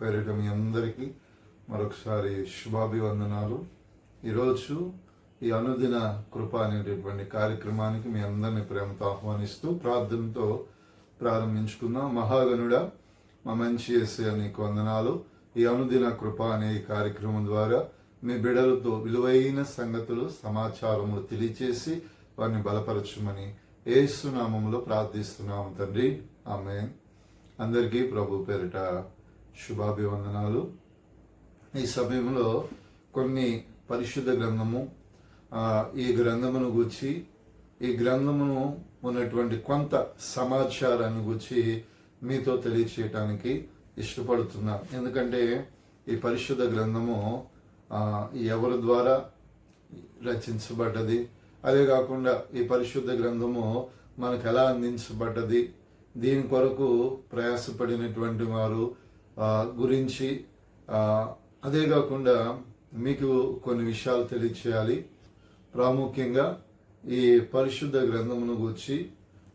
పేరిట మీ అందరికీ మరొకసారి శుభాభివందనాలు. ఈరోజు ఈ అనుదిన కృప అనేటటువంటి కార్యక్రమానికి మీ అందరిని ప్రేమతో ఆహ్వానిస్తూ ప్రార్థనతో ప్రారంభించుకుందాం. మహాగనుడ మా మంచి చేసే నీకు వందనాలు. ఈ అనుదిన కృప అనే ఈ కార్యక్రమం ద్వారా మీ బిడలతో విలువైన సంగతులు సమాచారములు తెలియచేసి వారిని బలపరచమని ఏసునామంలో ప్రార్థిస్తున్నాము తండ్రి. ఆమె అందరికీ ప్రభు పేరిట శుభాభివందనాలు. ఈ సమయంలో కొన్ని పరిశుద్ధ గ్రంథము ఈ గ్రంథమును గురించి ఈ గ్రంథమును ఉన్నటువంటి కొంత సమాచారాన్ని గురించి మీతో తెలియచేయటానికి ఇష్టపడుతున్నా. ఎందుకంటే ఈ పరిశుద్ధ గ్రంథము ఎవరి ద్వారా రచించబడ్డది? అదే కాకుండా ఈ పరిశుద్ధ గ్రంథము మనకు ఎలా అందించబడ్డది? దీని కొరకు ప్రయాసపడినటువంటి వారు గురించి అదే కాకుండా మీకు కొన్ని విషయాలు తెలియచేయాలి. ప్రాముఖ్యంగా ఈ పరిశుద్ధ గ్రంథమును గురించి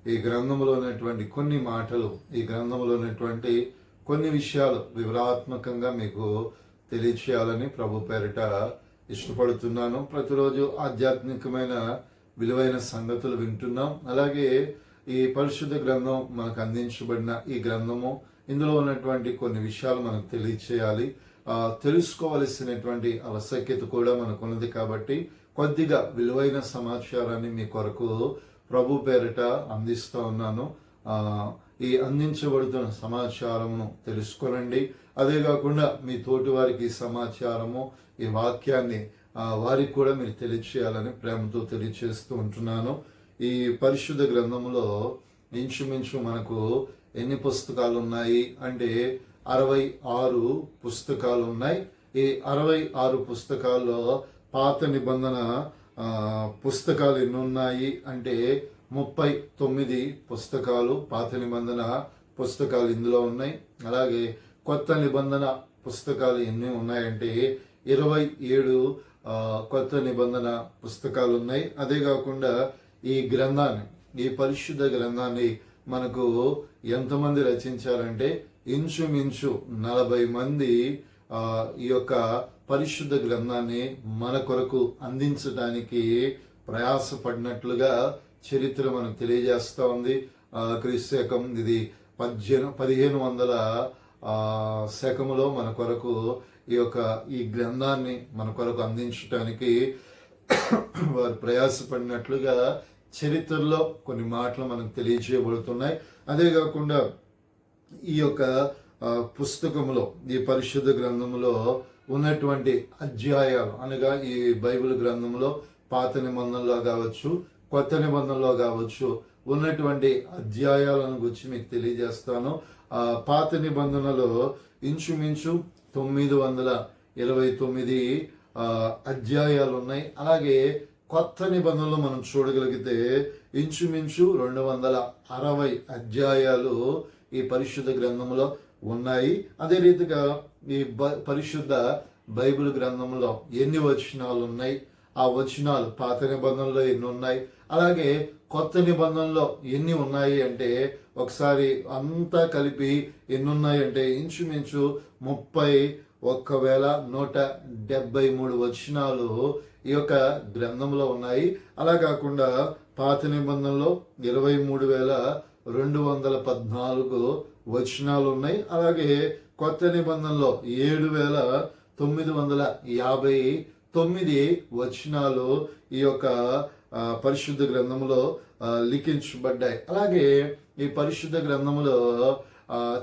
ఈ గ్రంథంలో ఉన్నటువంటి కొన్ని మాటలు ఈ గ్రంథంలో ఉన్నటువంటి కొన్ని విషయాలు వివరాత్మకంగా మీకు తెలియచేయాలని ప్రభు పేరిట ఇష్టపడుతున్నాను. ప్రతిరోజు ఆధ్యాత్మికమైన విలువైన సంగతులు వింటున్నాం. అలాగే ఈ పరిశుద్ధ గ్రంథం మనకు అందించబడిన ఈ గ్రంథము ఇందులో ఉన్నటువంటి కొన్ని విషయాలు మనకు తెలియచేయాలి. తెలుసుకోవలసినటువంటి ఆవశ్యకత కూడా మనకు ఉన్నది కాబట్టి కొద్దిగా విలువైన సమాచారాన్ని మీ కొరకు ప్రభు పేరిట అందిస్తూ ఉన్నాను. ఈ అందించబడుతున్న సమాచారమును తెలుసుకోనండి. అదే కాకుండా మీ తోటి వారికి ఈ సమాచారము ఈ వాక్యాన్ని వారికి కూడా మీరు తెలియచేయాలని ప్రేమతో తెలియచేస్తూ ఉంటున్నాను. ఈ పరిశుద్ధ గ్రంథంలో ఇంచుమించు మనకు ఎన్ని పుస్తకాలు ఉన్నాయి అంటే అరవై ఆరు పుస్తకాలు ఉన్నాయి ఈ అరవై ఆరు పుస్తకాల్లో పాత నిబంధన పుస్తకాలు ఎన్ని ఉన్నాయి అంటే ముప్పై తొమ్మిది పుస్తకాలు పాత నిబంధన పుస్తకాలు ఇందులో ఉన్నాయి. అలాగే కొత్త నిబంధన పుస్తకాలు ఎన్ని ఉన్నాయంటే ఇరవై ఏడు కొత్త నిబంధన పుస్తకాలు ఉన్నాయి. అదే కాకుండా ఈ గ్రంథాన్ని ఈ పరిశుద్ధ గ్రంథాన్ని మనకు ఎంతమంది రచించారంటే ఇంచుమించు నలభై మంది ఈ యొక్క పరిశుద్ధ గ్రంథాన్ని మన కొరకు అందించడానికి ప్రయాసపడినట్లుగా చరిత్ర మనకు తెలియజేస్తూ ఉంది. ఆ, క్రీస్తు శకం ఇది పద్దెను పదిహేను వందల శకములో మన కొరకు ఈ యొక్క ఈ గ్రంథాన్ని మన కొరకు అందించడానికి వారు ప్రయాసపడినట్లుగా చరిత్రలో కొన్ని మాటలు మనకు తెలియజేయబడుతున్నాయి. అదే కాకుండా ఈ యొక్క పుస్తకంలో పుస్తకములో ఈ పరిశుద్ధ గ్రంథంలో ఉన్నటువంటి అధ్యాయాలు అనగా ఈ బైబిల్ గ్రంథంలో పాత నిబంధనలో కావచ్చు కొత్త నిబంధనలో కావచ్చు ఉన్నటువంటి అధ్యాయాలను గురించి మీకు తెలియజేస్తాను. ఆ పాత నిబంధనలో ఇంచుమించు తొమ్మిది వందల ఇరవై తొమ్మిది అధ్యాయాలు ఉన్నాయి. అలాగే కొత్త నిబంధనలు మనం చూడగలిగితే ఇంచుమించు రెండు వందల అరవై అధ్యాయాలు ఈ పరిశుద్ధ గ్రంథంలో ఉన్నాయి. అదే రీతిగా ఈ బ పరిశుద్ధ బైబిల్ గ్రంథంలో ఎన్ని వచనాలు ఉన్నాయి? ఆ వచనాలు పాత నిబంధనలో ఎన్ని ఉన్నాయి? అలాగే కొత్త నిబంధనలో ఎన్ని ఉన్నాయి అంటే ఒకసారి అంతా కలిపి ఎన్ని ఉన్నాయి అంటే ఇంచుమించు ముప్పై ఒక్కవేళ నూట డెబ్బై మూడు వచనాలు ఈ యొక్క గ్రంథంలో ఉన్నాయి. అలా కాకుండా పాత నిబంధనలో ఇరవై మూడు వేల రెండు వందల పద్నాలుగు వచనాలు ఉన్నాయి. అలాగే కొత్త నిబంధనలో ఏడు వేల తొమ్మిది వందల యాభై తొమ్మిది వచనాలు ఈ యొక్క పరిశుద్ధ గ్రంథంలో లిఖించబడ్డాయి. అలాగే ఈ పరిశుద్ధ గ్రంథములో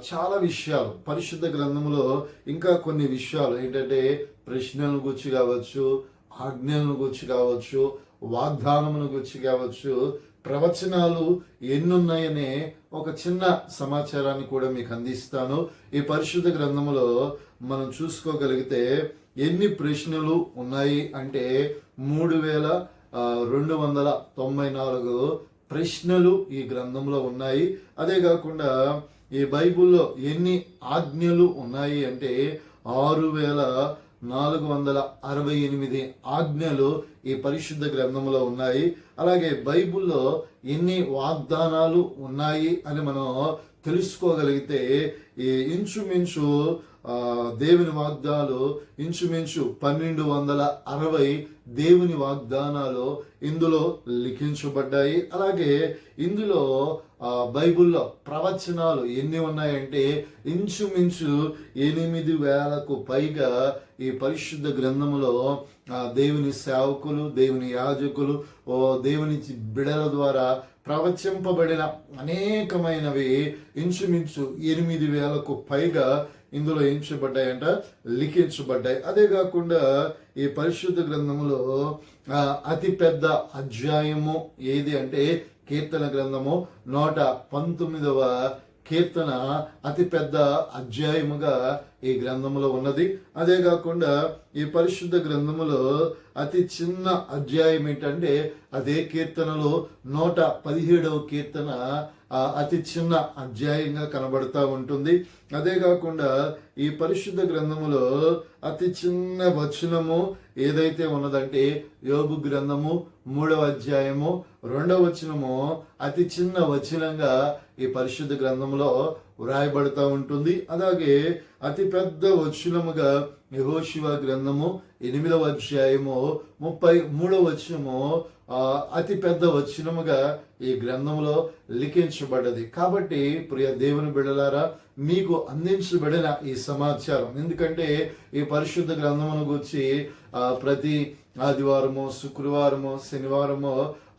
చాలా విషయాలు. పరిశుద్ధ గ్రంథములో ఇంకా కొన్ని విషయాలు. ఏంటంటే ప్రశ్నలను గుర్చి కావచ్చు ఆజ్ఞలను గుర్చి కావచ్చు వాగ్దానమును గుర్చి కావచ్చు ప్రవచనాలు ఎన్నున్నాయనే ఒక చిన్న సమాచారాన్ని కూడా మీకు అందిస్తాను. ఈ పరిశుద్ధ గ్రంథములో మనం చూసుకోగలిగితే ఎన్ని ప్రశ్నలు ఉన్నాయి అంటే మూడు వేల రెండు వందల తొంభై నాలుగు ప్రశ్నలు ఈ గ్రంథంలో ఉన్నాయి. అదే కాకుండా ఈ బైబిల్లో ఎన్ని ఆజ్ఞలు ఉన్నాయి అంటే ఆరు వేల నాలుగు వందల అరవై ఎనిమిది ఆజ్ఞలు ఈ పరిశుద్ధ గ్రంథంలో ఉన్నాయి. అలాగే బైబుల్లో ఎన్ని వాగ్దానాలు ఉన్నాయి అని మనం తెలుసుకోగలిగితే ఈ ఇంచుమించు దేవుని వాగ్దాలు ఇంచుమించు పన్నెండు వందల అరవై దేవుని వాగ్దానాలు ఇందులో లిఖించబడ్డాయి. అలాగే ఇందులో బైబిల్లో ప్రవచనాలు ఎన్ని ఉన్నాయంటే ఇంచుమించు ఎనిమిది వేలకు పైగా ఈ పరిశుద్ధ గ్రంథములో దేవుని సేవకులు దేవుని యాజకులు ఓ దేవుని బిడల ద్వారా ప్రవచింపబడిన అనేకమైనవి ఇంచుమించు ఎనిమిది వేలకు పైగా ఇందులో ఎంచబడ్డాయంట లిఖించబడ్డాయి అదే కాకుండా ఈ పరిశుద్ధ గ్రంథములో అతి పెద్ద అధ్యాయము ఏది అంటే కీర్తన గ్రంథము నూట పంతొమ్మిదవ కీర్తన అతి పెద్ద అధ్యాయముగా ఈ గ్రంథములో ఉన్నది. అదే కాకుండా ఈ పరిశుద్ధ గ్రంథములో అతి చిన్న అధ్యాయం ఏంటంటే అదే కీర్తనలో నూట పదిహేడవ కీర్తన అతి చిన్న అధ్యాయంగా కనబడుతూ ఉంటుంది. అదే కాకుండా ఈ పరిశుద్ధ గ్రంథములో అతి చిన్న వచనము ఏదైతే ఉన్నదంటే యోగు గ్రంథము మూడవ అధ్యాయము రెండవ వచనము అతి చిన్న వచనంగా ఈ పరిశుద్ధ గ్రంథంలో వ్రాయబడుతూ ఉంటుంది. అలాగే అతి పెద్ద వచనముగా యహోశివ గ్రంథము ఎనిమిదవ అధ్యాయము ముప్పై మూడవ వచనము అతి పెద్ద వచనముగా ఈ గ్రంథంలో లిఖించబడ్డది. కాబట్టి ప్రియ దేవుని బిడలారా మీకు అందించబడిన ఈ సమాచారం. ఎందుకంటే ఈ పరిశుద్ధ గ్రంథమును గురించి ప్రతి ఆదివారము శుక్రవారము శనివారము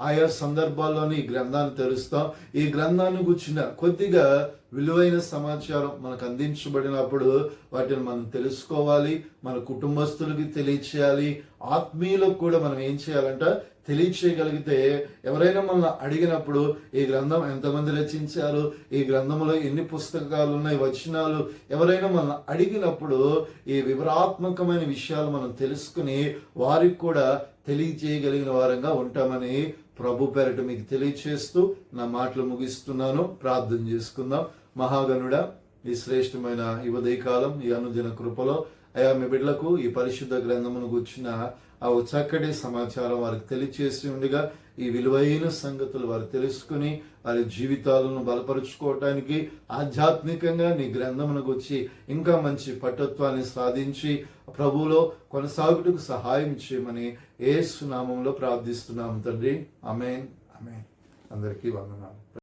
ఆయా సందర్భాల్లోని ఈ గ్రంథాన్ని తెరుస్తాం. ఈ గ్రంథాన్ని గుర్చిన కొద్దిగా విలువైన సమాచారం మనకు అందించబడినప్పుడు వాటిని మనం తెలుసుకోవాలి మన కుటుంబస్తులకి తెలియచేయాలి ఆత్మీయులకు కూడా మనం ఏం చేయాలంట తెలియచేయగలిగితే ఎవరైనా మనల్ని అడిగినప్పుడు ఈ గ్రంథం ఎంతమంది రచించారు ఈ గ్రంథంలో ఎన్ని పుస్తకాలు ఉన్నాయి వచనాలు ఎవరైనా మనల్ని అడిగినప్పుడు ఈ వివరాత్మకమైన విషయాలు మనం తెలుసుకుని వారికి కూడా తెలియచేయగలిగిన వారంగా ఉంటామని ప్రభు పేరట మీకు తెలియచేస్తూ నా మాటలు ముగిస్తున్నాను. ప్రార్థన చేసుకుందాం. మహాగనుడ ఈ శ్రేష్టమైన ఈ ఉదయకాలం ఈ అనుదిన కృపలో అయా మీ బిడ్డలకు ఈ పరిశుద్ధ గ్రంథమును గుర్చిన ఆ చక్కటి సమాచారం వారికి తెలియచేసి ఉండగా ఈ విలువైన సంగతులు వారు తెలుసుకుని వారి జీవితాలను బలపరుచుకోవటానికి ఆధ్యాత్మికంగా నీ గ్రంథమునకు వచ్చి ఇంకా మంచి పట్టత్వాన్ని సాధించి ప్రభువులో కొనసాగుటకు సహాయం చేయమని ఏసు నామంలో ప్రార్థిస్తున్నాము తండ్రి. అమేన్ అమేన్ అందరికీ వందనాలు.